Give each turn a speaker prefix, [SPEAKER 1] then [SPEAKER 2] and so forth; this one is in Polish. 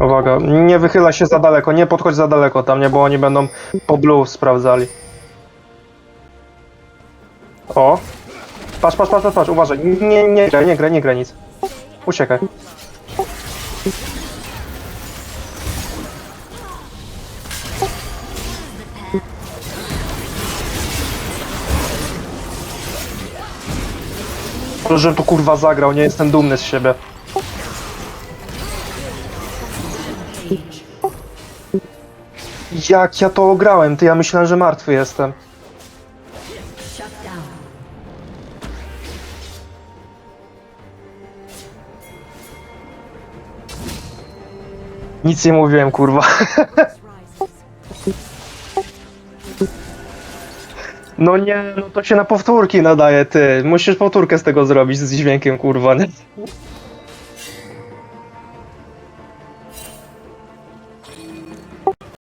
[SPEAKER 1] Uwaga, nie wychyla się za daleko, nie podchodź za daleko tam, nie, bo oni będą po blue sprawdzali. O! Patrz, patrz, patrz, patrz, patrz, uważaj. Nie, nie graj, nie graj, nie graj nic. Uciekaj. Żebym tu kurwa zagrał, nie jestem dumny z siebie. Jak ja to ograłem? Ty, ja myślałem, że martwy jestem. Nic nie mówiłem, kurwa. No nie, no to się na powtórki nadaje, ty. Musisz powtórkę z tego zrobić z dźwiękiem, kurwa, nie?